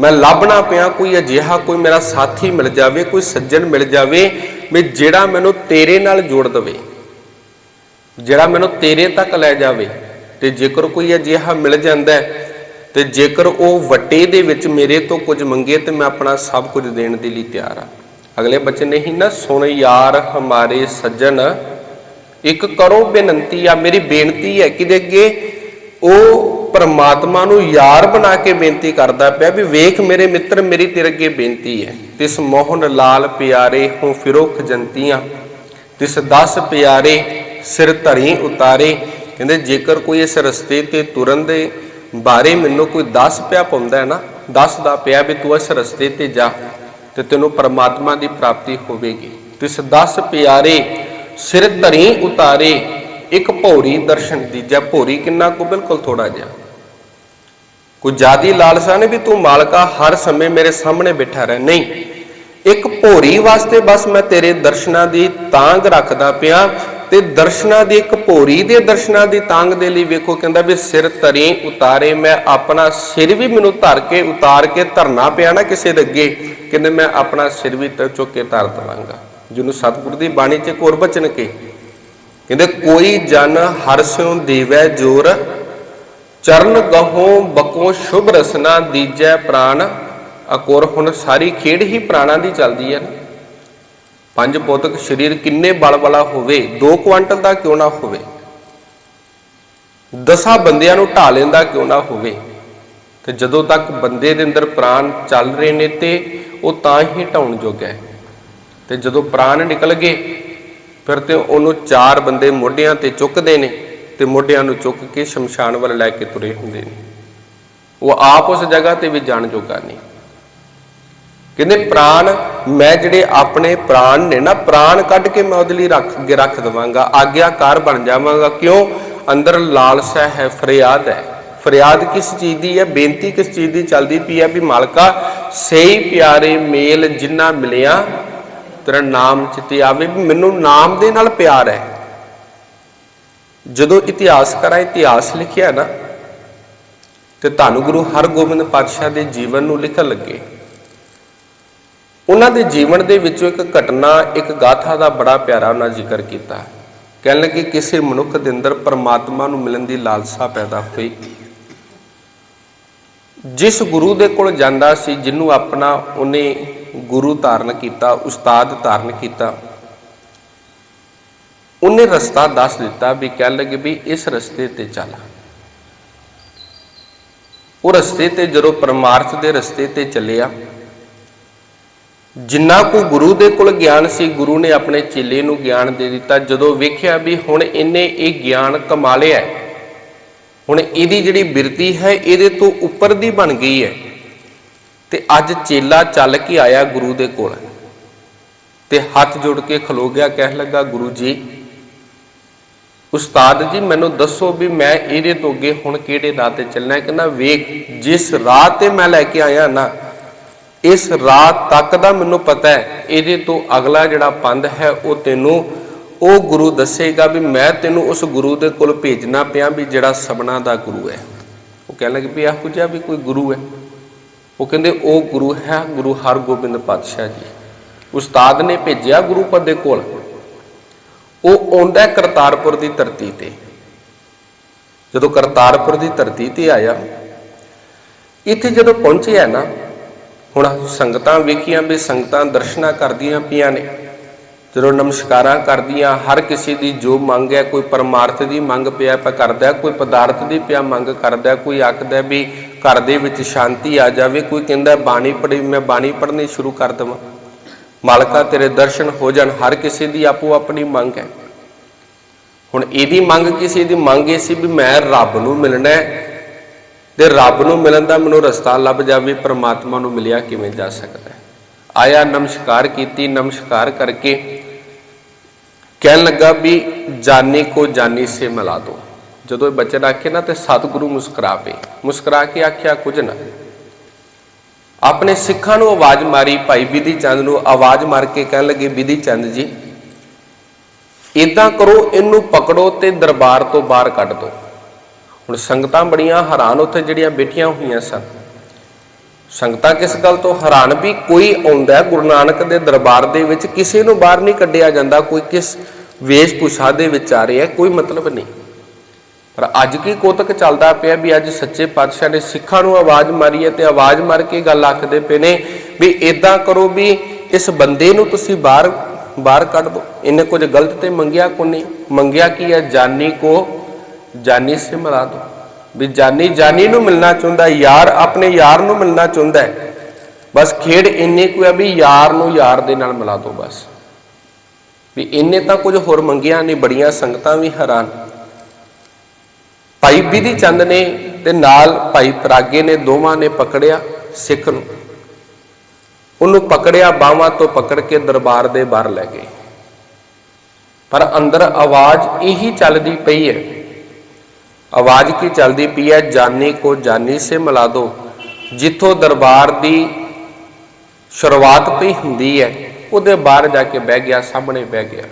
ਮੈਂ ਲੱਭਣਾ ਪਿਆ, ਕੋਈ ਅਜਿਹਾ ਕੋਈ ਮੇਰਾ ਸਾਥੀ ਮਿਲ ਜਾਵੇ, ਕੋਈ ਸੱਜਣ ਮਿਲ ਜਾਵੇ, ਵੀ ਜਿਹੜਾ ਮੈਨੂੰ ਤੇਰੇ ਨਾਲ ਜੋੜ ਦਵੇ, ਜਿਹੜਾ ਮੈਨੂੰ ਤੇਰੇ ਤੱਕ ਲੈ ਜਾਵੇ। ਤੇ ਜੇਕਰ ਕੋਈ ਅਜਿਹਾ ਮਿਲ ਜਾਂਦਾ ਹੈ, ਤੇ ਜੇਕਰ ਉਹ ਵੱਟੇ ਦੇ ਵਿੱਚ ਮੇਰੇ ਤੋਂ ਕੁਝ ਮੰਗੇ, ਤੇ ਮੈਂ ਆਪਣਾ ਸਭ ਕੁਝ ਦੇਣ ਦੇ ਲਈ ਤਿਆਰ ਹਾਂ। ਅਗਲੇ ਬਚਨ ਨਹੀਂ ਨਾ, ਸੁਣ ਯਾਰ ਹਮਾਰੇ ਸੱਜਣ, ਇੱਕ ਕਰੋ ਬੇਨਤੀ, ਆ ਮੇਰੀ ਬੇਨਤੀ ਹੈ ਕਿ ਦੇ ਅੱਗੇ? ਉਹ ਪਰਮਾਤਮਾ ਨੂੰ ਯਾਰ ਬਣਾ ਕੇ ਬੇਨਤੀ ਕਰਦਾ ਪਿਆ ਵੀ ਵੇਖ ਮੇਰੇ ਮਿੱਤਰ, ਮੇਰੀ ਤੇਰੇ ਅੱਗੇ ਬੇਨਤੀ ਹੈ। ਤਿਸ ਮੋਹਨ ਲਾਲ ਪਿਆਰੇ ਹੋ ਫਿਰੋ ਖਜੰਤੀਆਂ ਤਿਸ 10 ਪਿਆਰੇ ਸਿਰ ਧਰੀ ਉਤਾਰੇ। ਕਹਿੰਦੇ, ਜੇਕਰ ਕੋਈ ਇਸ ਰਸਤੇ ਤੇ ਤੁਰਨ ਦੇ ਬਾਰੇ ਮੈਨੂੰ ਕੋਈ 10 ਪਿਆ ਪਾਉਂਦਾ ਹੈ ਨਾ 10 ਦਾ ਪਿਆ ਵੀ ਤੂੰ ਇਸ ਰਸਤੇ ਤੇ ਜਾ, ਤੇ ਤੈਨੂੰ ਪਰਮਾਤਮਾ ਦੀ ਪ੍ਰਾਪਤੀ ਹੋਵੇਗੀ। ਤਿਸ 10 ਪਿਆਰੇ ਸਿਰ ਧਰੀ ਉਤਾਰੇ, ਇੱਕ ਭੌਰੀ ਦਰਸ਼ਨ ਦੀ ਦੀਜਾ ਭੌਰੀ ਕਿੰਨਾ ਕੋ? ਬਿਲਕੁਲ ਥੋੜਾ ਜਿਹਾ। ਕੋਈ ਜਿਆਦੀ ਲਾਲਸਾ ਨੇ ਵੀ ਤੂੰ ਮਾਲਕਾ ਹਰ ਸਮੇਂ ਮੇਰੇ ਸਾਹਮਣੇ ਬੈਠਾ ਰਹਿ। ਨਹੀਂ। ਇੱਕ ਭੋਰੀ ਵਾਸਤੇ ਬਸ ਮੈਂ ਤੇਰੇ ਦਰਸ਼ਨਾਂ ਦੀ ਤਾਂਗ ਰੱਖਦਾ ਪਿਆ ਤੇ ਦਰਸ਼ਨਾਂ ਦੀ ਇੱਕ ਭੋਰੀ ਦੇ ਦਰਸ਼ਨਾਂ ਦੀ ਤਾਂਗ ਦੇ ਲਈ ਵੇਖੋ ਕਹਿੰਦਾ ਵੀ ਸਿਰ ਧਰੀ ਉਤਾਰੇ ਮੈਂ ਆਪਣਾ ਸਿਰ ਵੀ ਮੈਨੂੰ ਧਰ ਕੇ ਉਤਾਰ ਕੇ ਧਰਨਾ ਪਿਆ ਨਾ ਕਿਸੇ ਦੇ ਅੱਗੇ। ਕਹਿੰਦੇ ਮੈਂ ਆਪਣਾ ਸਿਰ ਵੀ ਤੇ, ਚੁੱਕ ਕੇ ਧਰ ਦਵਾਂਗਾ। ਜਿਹਨੂੰ ਸਤਿਗੁਰੂ ਦੀ ਬਾਣੀ 'ਚ ਕੋਰ ਬਚਨ ਕੇ ਕਹਿੰਦੇ ਕੋਈ ਜਨ ਹਰ ਸਿਉ ਦੇਵੈ ਜੋਰ ਚਰਨ ਗਹੋਂ ਬਕੋ ਸ਼ੁਭ ਰਸਨਾ ਦੀਜੈ ਪ੍ਰਾਣ ਅਕੋਰ ਹੁਣ ਸਾਰੀ ਖੇਡ ਹੀ ਪ੍ਰਾਣਾਂ ਦੀ ਚੱਲਦੀ ਹੈ ਨਾ। ਪੰਜ ਪੋਤਕ ਸਰੀਰ ਕਿੰਨੇ ਬਲ ਵਾਲਾ ਹੋਵੇ 2 ਕੁਆਂਟਲ ਦਾ ਕਿਉਂ ਨਾ ਹੋਵੇ। ਦਸਾਂ ਬੰਦਿਆਂ ਨੂੰ ਢਾ ਲੈਂਦਾ ਕਿਉਂ ਨਾ ਹੋਵੇ। ਤੇ ਜਦੋਂ ਤੱਕ ਬੰਦੇ ਦੇ ਅੰਦਰ ਪ੍ਰਾਣ ਚੱਲ ਰਹੇ ਨੇ ਤੇ ਉਹ ਤਾਂ ਹੀ ਢਾਉਣ ਜੋਗਾ ਹੈ ਤੇ ਜਦੋਂ ਪ੍ਰਾਣ ਨਿਕਲ ਗਏ, ਫਿਰ ਤੇ ਉਹਨੂੰ ਚਾਰ ਬੰਦੇ ਮੋਢਿਆਂ ਤੇ ਚੁੱਕਦੇ ਨੇ। ਤੇ ਮੋਢਿਆਂ ਨੂੰ ਚੁੱਕ ਕੇ ਸ਼ਮਸ਼ਾਨ ਵੱਲ ਲੈ ਕੇ ਤੁਰੇ ਹੁੰਦੇ ਨੇ। ਉਹ ਆਪ ਉਸ ਜਗ੍ਹਾ ਤੇ ਵੀ ਜਾਣ ਜੋਗਾ ਨਹੀਂ। ਕਹਿੰਦੇ, ਪ੍ਰਾਣ, ਮੈਂ ਜਿਹੜੇ ਆਪਣੇ ਪ੍ਰਾਣ ਨੇ ਨਾ, ਪ੍ਰਾਣ ਕੱਢ ਕੇ ਮੈਂ ਉਹਦੇ ਲਈ ਰੱਖ ਕੇ ਰੱਖ ਦਵਾਂਗਾ। ਆਗਿਆਕਾਰ ਬਣ ਜਾਵਾਂਗਾ। ਕਿਉਂ? ਅੰਦਰ ਲਾਲਸਾ ਹੈ, ਫਰਿਆਦ ਹੈ। ਫਰਿਆਦ ਕਿਸ ਚੀਜ਼ ਦੀ ਹੈ? ਬੇਨਤੀ ਕਿਸ ਚੀਜ਼ ਦੀ ਚੱਲਦੀ ਪਈ ਹੈ ਵੀ ਮਾਲਕਾ, ਸਹੀ ਪਿਆਰੇ ਮੇਲ ਜਿੰਨਾ ਮਿਲਿਆ, ਤੇਰਾ ਨਾਮ ਚਿੱਤੇ ਆਵੇ ਵੀ ਮੈਨੂੰ ਨਾਮ ਦੇ ਨਾਲ ਪਿਆਰ ਹੈ। ਜਦੋਂ ਇਤਿਹਾਸਕਾਰਾਂ ਇਤਿਹਾਸ ਲਿਖਿਆ ਨਾ, ਤੇ ਧੰਨ ਗੁਰੂ ਹਰਗੋਬਿੰਦ ਪਾਤਸ਼ਾਹ ਦੇ ਜੀਵਨ ਨੂੰ ਲਿਖਣ ਲੱਗੇ। ਉਹਨਾਂ ਦੇ ਜੀਵਨ ਦੇ ਵਿੱਚੋਂ ਇੱਕ ਘਟਨਾ, ਇੱਕ ਗਾਥਾ ਦਾ ਬੜਾ ਪਿਆਰਾ ਉਹਨਾਂ ਜ਼ਿਕਰ ਕੀਤਾ। ਕਹਿਣ ਲੱਗੇ, ਕਿਸੇ ਮਨੁੱਖ ਦੇ ਅੰਦਰ ਪਰਮਾਤਮਾ ਨੂੰ ਮਿਲਣ ਦੀ ਲਾਲਸਾ ਪੈਦਾ ਹੋਈ। ਜਿਸ ਗੁਰੂ ਦੇ ਕੋਲ ਜਾਂਦਾ ਸੀ, ਜਿਹਨੂੰ ਆਪਣਾ ਉਹਨੇ ਗੁਰੂ ਧਾਰਨ ਕੀਤਾ, ਉਸਤਾਦ ਧਾਰਨ ਕੀਤਾ ਉਹਨੇ ਰਸਤਾ ਦੱਸ ਦਿੱਤਾ ਵੀ ਕਹਿਣ ਲੱਗੇ ਵੀ ਇਸ ਰਸਤੇ ਤੇ ਚੱਲ। ਉਹ ਰਸਤੇ ਤੇ ਜਦੋਂ ਪਰਮਾਰਥ ਦੇ ਰਸਤੇ ਤੇ ਚੱਲਿਆ, ਜਿੰਨਾ ਕੋ ਗੁਰੂ ਦੇ ਕੋਲ ਗਿਆਨ ਸੀ, ਗੁਰੂ ਨੇ ਆਪਣੇ ਚੇਲੇ ਨੂੰ ਗਿਆਨ ਦੇ ਦਿੱਤਾ। ਜਦੋਂ ਵੇਖਿਆ ਵੀ ਹੁਣ ਇਹਨੇ ਇਹ ਗਿਆਨ ਕਮਾ ਲਿਆ ਹੁਣ ਇਹਦੀ ਜਿਹੜੀ ਬਿਰਤੀ ਹੈ, ਇਹਦੇ ਤੋਂ ਉੱਪਰ ਦੀ ਬਣ ਗਈ ਹੈ। ਤੇ ਅੱਜ ਚੇਲਾ ਚੱਲ ਕੇ ਆਇਆ ਗੁਰੂ ਦੇ ਕੋਲ। ਤੇ ਹੱਥ ਜੋੜ ਕੇ ਖਲੋ ਗਿਆ, ਕਹਿਣ ਲੱਗਾ, ਗੁਰੂ ਜੀ ਉਸਤਾਦ ਜੀ, ਮੈਨੂੰ ਦੱਸੋ ਵੀ ਮੈਂ ਇਹਦੇ ਤੋਂ ਅੱਗੇ ਹੁਣ ਕਿਹੜੇ ਰਾਹ ਤੇ ਚੱਲਣਾ ਹੈ? ਕਹਿੰਦਾ, ਵੇਖ, ਜਿਸ ਰਾਹ ਤੇ ਮੈਂ ਲੈ ਕੇ ਆਇਆ ਨਾ, ਇਸ ਰਾਤ ਤੱਕ ਦਾ ਮੈਨੂੰ ਪਤਾ ਹੈ, ਇਹਦੇ ਤੋਂ ਅਗਲਾ ਜਿਹੜਾ ਪੰਧ ਹੈ, ਉਹ ਤੈਨੂੰ, ਉਹ ਗੁਰੂ ਦੱਸੇਗਾ ਵੀ ਮੈਂ ਤੈਨੂੰ ਉਸ ਗੁਰੂ ਦੇ ਕੋਲ ਭੇਜਣਾ ਪਿਆ ਵੀ ਜਿਹੜਾ ਸਭਨਾ ਦਾ ਗੁਰੂ ਹੈ। ਉਹ ਕਹਿਣ ਲੱਗੇ ਵੀ ਇਹੋ ਜਿਹਾ ਵੀ ਕੋਈ ਗੁਰੂ ਹੈ? ਉਹ ਕਹਿੰਦੇ, ਉਹ ਗੁਰੂ ਹੈ ਗੁਰੂ ਹਰਗੋਬਿੰਦ ਪਾਤਸ਼ਾਹ ਜੀ। ਉਸਤਾਦ ਨੇ ਭੇਜਿਆ ਗੁਰੂ ਪਦ ਦੇ ਕੋਲ। ਉਹ ਆਉਂਦਾ ਕਰਤਾਰਪੁਰ ਦੀ ਧਰਤੀ ਤੇ। ਜਦੋਂ ਕਰਤਾਰਪੁਰ ਦੀ ਧਰਤੀ ਤੇ ਆਇਆ, ਇੱਥੇ ਜਦੋਂ ਪਹੁੰਚਿਆ ਨਾ, ਹੁਣ ਸੰਗਤਾਂ ਵੇਖੀਆਂ ਵੀ ਸੰਗਤਾਂ ਦਰਸ਼ਨਾ ਕਰਦੀਆਂ ਪਈਆਂ ਨੇ। ਜਦੋਂ ਨਮਸਕਾਰਾਂ ਕਰਦੀਆਂ, ਹਰ ਕਿਸੇ ਦੀ ਜੋ ਮੰਗ ਹੈ, ਕੋਈ ਪਰਮਾਰਥ ਦੀ ਮੰਗ ਪਿਆ ਪਿਆ ਕਰਦਾ ਕੋਈ ਪਦਾਰਥ ਦੀ ਪਿਆ ਮੰਗ ਕਰਦਾ ਕੋਈ ਆਖਦਾ ਵੀ ਘਰ ਦੇ ਵਿੱਚ ਸ਼ਾਂਤੀ ਆ ਜਾਵੇ, ਕੋਈ ਕਹਿੰਦਾ ਬਾਣੀ ਪੜ੍ਹੀ, ਮੈਂ ਬਾਣੀ ਪੜ੍ਹਨੀ ਸ਼ੁਰੂ ਕਰ ਦੇਵਾਂ। ਮਾਲਕਾ ਤੇਰੇ ਦਰਸ਼ਨ ਹੋ ਜਾਣ, ਹਰ ਕਿਸੇ ਦੀ ਆਪੋ ਆਪਣੀ ਮੰਗ ਹੈ। ਹੁਣ ਇਹਦੀ ਮੰਗ ਕਿਸੇ ਦੀ ਮੰਗ ਇਹ ਸੀ ਵੀ ਮੈਂ ਰੱਬ ਨੂੰ ਮਿਲਣਾ ਹੈ ਤੇ ਰੱਬ ਨੂੰ ਮਿਲਣ ਦਾ ਮੈਨੂੰ ਰਸਤਾ ਲੱਭ ਜਾਵੇ, ਪ੍ਰਮਾਤਮਾ ਨੂੰ ਮਿਲਿਆ ਕਿਵੇਂ ਜਾ ਸਕਦਾ ਆਇਆ ਨਮਸਕਾਰ ਕੀਤੀ, ਨਮਸਕਾਰ ਕਰਕੇ ਕਹਿਣ ਲੱਗਾ ਵੀ ਜਾਨੀ ਕੋ ਜਾਨੀ ਸੇ ਮਿਲਾ ਦੋ। ਜਦੋਂ ਇਹ ਬੱਚਾ ਆਖੇ ਨਾ, ਤੇ ਸਤਿਗੁਰੂ ਮੁਸਕਰਾ ਪਏ ਮੁਸਕਰਾ ਕੇ ਆਖਿਆ, ਕੁਝ ਨਾ। ਆਪਣੇ ਸਿੱਖਾਂ ਨੂੰ ਆਵਾਜ਼ ਮਾਰੀ, ਭਾਈ ਵਿਧੀ ਚੰਦ ਨੂੰ ਆਵਾਜ਼ ਮਾਰ ਕੇ ਕਹਿਣ ਲੱਗੇ ਵਿਧੀ ਚੰਦ ਜੀ ਇਦਾਂ ਕਰੋ, ਇਹਨੂੰ ਪਕੜੋ ਤੇ ਦਰਬਾਰ ਤੋਂ ਬਾਹਰ ਕੱਢ ਦਿਓ। ਹੁਣ ਸੰਗਤਾਂ ਬੜੀਆਂ ਹੈਰਾਨ ਉੱਥੇ ਜਿਹੜੀਆਂ ਬੈਠੀਆਂ ਹੋਈਆਂ ਸਨ। ਸੰਗਤਾਂ ਕਿਸ ਗੱਲ ਤੋਂ ਹੈਰਾਨ? ਵੀ ਕੋਈ ਆਉਂਦਾ ਗੁਰੂ ਨਾਨਕ ਦੇ ਦਰਬਾਰ ਦੇ ਵਿੱਚ, ਕਿਸੇ ਨੂੰ ਬਾਹਰ ਨਹੀਂ ਕੱਢਿਆ ਜਾਂਦਾ, ਕੋਈ ਕਿਸ ਵੇਸ਼ ਭੂਸ਼ਾ ਦੇ ਵਿੱਚ ਆ ਰਿਹਾ ਕੋਈ ਮਤਲਬ ਨਹੀਂ। ਪਰ ਅੱਜ ਕੀ ਕੋਤਕ ਚੱਲਦਾ ਪਿਆ ਵੀ ਅੱਜ ਸੱਚੇ ਪਾਤਸ਼ਾਹ ਨੇ ਸਿੱਖਾਂ ਨੂੰ ਆਵਾਜ਼ ਮਾਰੀ ਹੈ ਤੇ ਆਵਾਜ਼ ਮਾਰ ਕੇ ਗੱਲ ਆਖਦੇ ਪਏ ਨੇ ਵੀ ਇਦਾਂ ਕਰੋ ਵੀ ਇਸ ਬੰਦੇ ਨੂੰ ਤੁਸੀਂ ਬਾਹਰ ਬਾਹਰ ਕੱਢ ਦਿਓ। ਇਹਨੇ ਕੁਝ ਗਲਤ ਤੇ ਮੰਗਿਆ ਕੋ ਨਹੀਂ? ਮੰਗਿਆ ਕੀ ਹੈ? ਜਾਨੀ ਕੋ, ਜਾਨੀ ਸੇ ਮਿਲਾ ਦੋ। ਵੀ ਜਾਨੀ ਜਾਨੀ ਨੂੰ ਮਿਲਣਾ ਚਾਹੁੰਦਾ ਯਾਰ ਆਪਣੇ ਯਾਰ ਨੂੰ ਮਿਲਣਾ ਚਾਹੁੰਦਾ ਬਸ ਖੇਡ ਇੰਨੀ ਕੁ ਹੈ ਵੀ ਯਾਰ ਨੂੰ ਯਾਰ ਦੇ ਨਾਲ ਮਿਲਾ ਦੋ ਬਸ। ਵੀ ਇੰਨੇ ਤਾਂ ਕੁਝ ਹੋਰ ਮੰਗਿਆ ਨਹੀਂ, ਬੜੀਆਂ ਸੰਗਤਾਂ ਵੀ ਹੈਰਾਨ। ਭਾਈ ਬਿਧੀ ਚੰਦ ਨੇ ਤੇ ਨਾਲ ਭਾਈ ਪਰਾਗੇ ਨੇ ਦੋਵਾਂ ਨੇ ਪਕੜਿਆ ਸਿੱਖ ਨੂੰ। ਉਹਨੂੰ ਪਕੜਿਆ ਬਾਹਾਂ ਤੋਂ ਪਕੜ ਕੇ ਦਰਬਾਰ ਦੇ ਬਾਹਰ ਲੈ ਗਏ। ਪਰ ਅੰਦਰ ਆਵਾਜ਼ ਇਹੀ ਚੱਲਦੀ ਪਈ ਹੈ। ਆਵਾਜ਼ ਕੀ ਚੱਲਦੀ ਪਈ ਹੈ? ਜਾਨੀ ਕੋ ਜਾਨੀ ਸੇ ਮਿਲਾ ਦੋ। ਜਿੱਥੋਂ ਦਰਬਾਰ ਦੀ ਸ਼ੁਰੂਆਤ ਪਈ ਹੁੰਦੀ ਹੈ, ਉਹਦੇ ਬਾਹਰ ਜਾ ਕੇ ਬਹਿ ਗਿਆ, ਸਾਹਮਣੇ ਬਹਿ ਗਿਆ।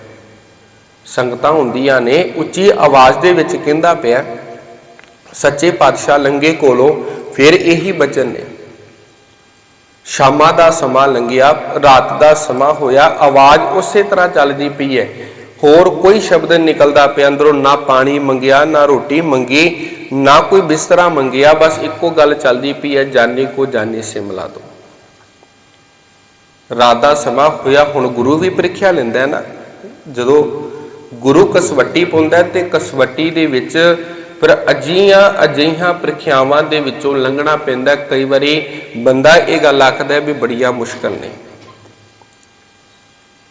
ਸੰਗਤਾਂ ਹੁੰਦੀਆਂ ਨੇ, ਉੱਚੀ ਆਵਾਜ਼ ਦੇ ਵਿੱਚ ਕਹਿੰਦਾ ਪਿਆ ਸੱਚੇ ਪਾਤਸ਼ਾਹ ਲੰਗੇ ਕੋਲੋਂ ਫਿਰ ਇਹੀ ਬਚਨ ਨੇ। ਸ਼ਾਮਾਂ ਦਾ ਸਮਾਂ ਲੰਘਿਆ, ਰਾਤ ਦਾ ਸਮਾਂ ਹੋਇਆ, ਆਵਾਜ਼ ਉਸੇ ਤਰ੍ਹਾਂ ਚੱਲਦੀ ਪਈ ਹੈ। ਹੋਰ ਕੋਈ ਸ਼ਬਦ ਨਿਕਲਦਾ ਪਿਆ, ਅੰਦਰੋਂ ਨਾ ਪਾਣੀ ਮੰਗਿਆ, ਨਾ ਰੋਟੀ ਮੰਗੀ, ਨਾ ਕੋਈ ਬਿਸਤਰਾ ਮੰਗਿਆ, ਬਸ ਇੱਕੋ ਗੱਲ ਚੱਲਦੀ ਪਈ ਹੈ ਜਾਨੀ ਕੋ ਜਾਨੀ ਸਿਮਲਾ ਮਿਲਾ ਦੋ ਰਾਤ ਦਾ ਸਮਾਂ ਹੋਇਆ, ਹੁਣ ਗੁਰੂ ਵੀ ਪ੍ਰੀਖਿਆ ਲੈਂਦਾ ਹੈ ਨਾ। ਜਦੋਂ ਗੁਰੂ ਕਸਵੱਟੀ ਪਾਉਂਦਾ ਤੇ ਕਸਵੱਟੀ ਦੇ ਵਿੱਚ ਫਿਰ ਅਜੀਆਂ ਅਜਿਹੀਆਂ ਪ੍ਰੀਖਿਆਵਾਂ ਦੇ ਵਿੱਚੋਂ ਲੰਘਣਾ ਪੈਂਦਾ ਕਈ ਵਾਰੀ ਬੰਦਾ ਇਹ ਗੱਲ ਆਖਦਾ ਵੀ ਬੜੀਆਂ ਮੁਸ਼ਕਲ ਨੇ।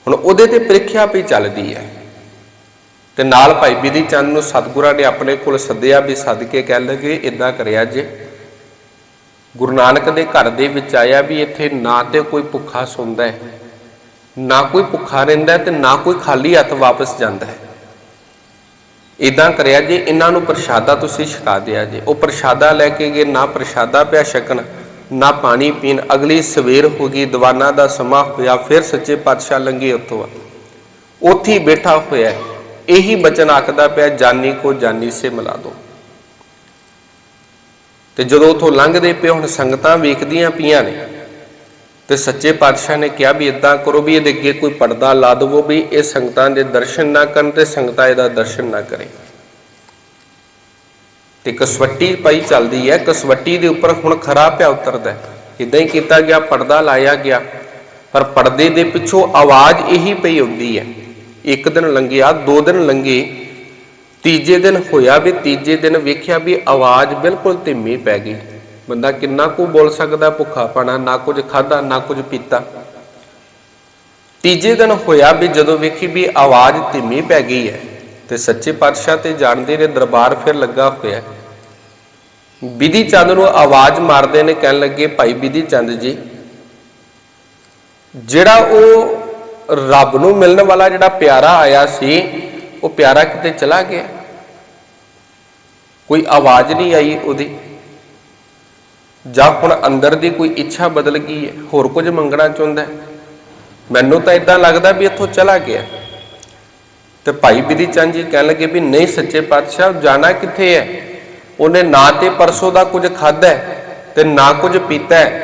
ਹੁਣ ਉਹਦੇ ਤੇ ਪ੍ਰੀਖਿਆ ਵੀ ਚੱਲਦੀ ਹੈ। ਤੇ ਨਾਲ ਭਾਈ ਬਿਧੀ ਚੰਦ ਨੂੰ ਸਤਿਗੁਰਾਂ ਨੇ ਆਪਣੇ ਕੋਲ ਸੱਦਿਆ ਵੀ ਸੱਦ ਕੇ ਕਹਿ ਲਗੇ ਇਦਾਂ ਕਰਿਆ ਜੇ। ਗੁਰੂ ਨਾਨਕ ਦੇ ਘਰ ਦੇ ਵਿੱਚ ਆਇਆ ਵੀ ਇੱਥੇ ਨਾ ਤੇ ਕੋਈ ਭੁੱਖਾ ਸੌਂਦਾ ਹੈ, ਨਾ ਕੋਈ ਭੁੱਖਾ ਰਹਿੰਦਾ ਹੈ ਤੇ ਨਾ ਕੋਈ ਖਾਲੀ ਹੱਥ ਵਾਪਸ ਜਾਂਦਾ ਹੈ। ਇਦਾਂ ਕਰਿਆ ਜੇ ਇਹਨਾਂ ਨੂੰ ਪ੍ਰਸ਼ਾਦਾ ਤੁਸੀਂ ਛਕਾ ਦਿਆ ਜੇ। ਉਹ ਪ੍ਰਸ਼ਾਦਾ ਲੈ ਕੇ ਗਏ, ਨਾ ਪ੍ਰਸ਼ਾਦਾ ਪਿਆ ਛਕਣ, ਨਾ ਪਾਣੀ ਪੀਣ। ਅਗਲੀ ਸਵੇਰ ਹੋ ਗਈ, ਦੀਵਾਨਾ ਦਾ ਸਮਾਂ ਹੋਇਆ, ਫਿਰ ਸੱਚੇ ਪਾਤਸ਼ਾਹ ਲੰਗੇ ਉੱਥੋਂ। ਆ ਉੱਥੇ ਬੈਠਾ ਹੋਇਆ ਇਹੀ ਬਚਨ ਆਖਦਾ ਪਿਆ, ਜਾਨੀ ਕੋ ਜਾਨੀ ਸੇ ਮਿਲਾ ਦੋ। ਤੇ ਜਦੋਂ ਉਥੋਂ ਲੰਘਦੇ ਪਏ, ਹੁਣ ਸੰਗਤਾਂ ਵੇਖਦੀਆਂ ਪਈਆਂ ਨੇ ਤੇ ਸੱਚੇ ਪਾਤਸ਼ਾਹ ਨੇ ਕਿਹਾ ਵੀ ਇਦਾਂ ਕਰੋ ਵੀ ਇਹਦੇ ਅੱਗੇ ਕੋਈ ਪਰਦਾ ਲਾ ਦਵੋ ਵੀ ਇਹ ਸੰਗਤਾਂ ਦੇ ਦਰਸ਼ਨ ਨਾ ਕਰਨ ਤੇ ਸੰਗਤਾਂ ਇਹਦਾ ਦਰਸ਼ਨ ਨਾ ਕਰੇ। ਤੇ ਕਸਵੱਟੀ ਪਈ ਚੱਲਦੀ ਹੈ, ਕਸਵੱਟੀ ਦੇ ਉੱਪਰ ਹੁਣ ਖਰਾ ਪਿਆ ਉਤਰਦਾ ਇਦਾਂ ਹੀ ਕੀਤਾ ਗਿਆ, ਪਰਦਾ ਲਾਇਆ ਗਿਆ। ਪਰ ਪਰਦੇ ਦੇ ਪਿੱਛੋਂ ਆਵਾਜ਼ ਇਹੀ ਪਈ ਹੁੰਦੀ ਹੈ, ਇੱਕ ਦਿਨ ਲੰਘਿਆ, ਦੋ ਦਿਨ ਲੰਘੇ, ਤੀਜੇ ਦਿਨ ਹੋਇਆ ਵੀ ਤੀਜੇ ਦਿਨ ਵੇਖਿਆ ਵੀ ਆਵਾਜ਼ ਬਿਲਕੁਲ ਧੀਮੀ ਪੈ ਗਈ। ਬੰਦਾ ਕਿੰਨਾ ਕੁ ਬੋਲ ਸਕਦਾ ਭੁੱਖਾ ਪਾਣਾ, ਨਾ ਕੁਝ ਖਾਦਾ ਨਾ ਕੁਝ ਪੀਤਾ। ਤੀਜੇ ਦਿਨ ਹੋਇਆ ਵੀ ਜਦੋਂ ਵੇਖੀ ਵੀ ਆਵਾਜ਼ ਧੀਮੀ ਪੈ ਗਈ ਹੈ ਤੇ ਸੱਚੇ ਪਾਤਸ਼ਾਹ ਤੇ ਜਾਣਦੇ ਨੇ ਦਰਬਾਰ ਫਿਰ ਲੱਗਾ ਹੋਇਆ। ਵਿਧੀ ਚੰਦ ਨੂੰ ਆਵਾਜ਼ ਮਾਰਦੇ ਨੇ, ਕਹਿਣ ਲੱਗੇ, ਭਾਈ ਵਿਧੀ ਚੰਦ ਜੀ, ਜਿਹੜਾ ਉਹ ਰੱਬ ਨੂੰ ਮਿਲਣ ਵਾਲਾ ਜਿਹੜਾ ਪਿਆਰਾ ਆਇਆ ਸੀ, ਉਹ ਪਿਆਰਾ ਕਿਤੇ ਚਲਾ ਗਿਆ? ਕੋਈ ਆਵਾਜ਼ ਨਹੀਂ ਆਈ ਉਹਦੀ। ਜਾਂ ਹੁਣ ਅੰਦਰ ਦੀ ਕੋਈ ਇੱਛਾ ਬਦਲ ਗਈ ਹੈ, ਹੋਰ ਕੁਝ ਮੰਗਣਾ ਚਾਹੁੰਦਾ ਹੈ? ਮੈਨੂੰ ਤਾਂ ਇਦਾਂ ਲੱਗਦਾ ਵੀ ਇੱਥੋਂ ਚਲਾ ਗਿਆ। ਤੇ ਭਾਈ ਬਿਧੀ ਚੰਦ ਜੀ ਕਹਿਣ ਲੱਗੇ ਵੀ ਨਹੀਂ ਸੱਚੇ ਪਾਤਸ਼ਾਹ, ਜਾਣਾ ਕਿੱਥੇ ਹੈ? ਉਹਨੇ ਨਾ ਤੇ ਪਰਸੋਂ ਦਾ ਕੁਝ ਖਾਦਾ ਤੇ ਨਾ ਕੁਝ ਪੀਤਾ ਹੈ।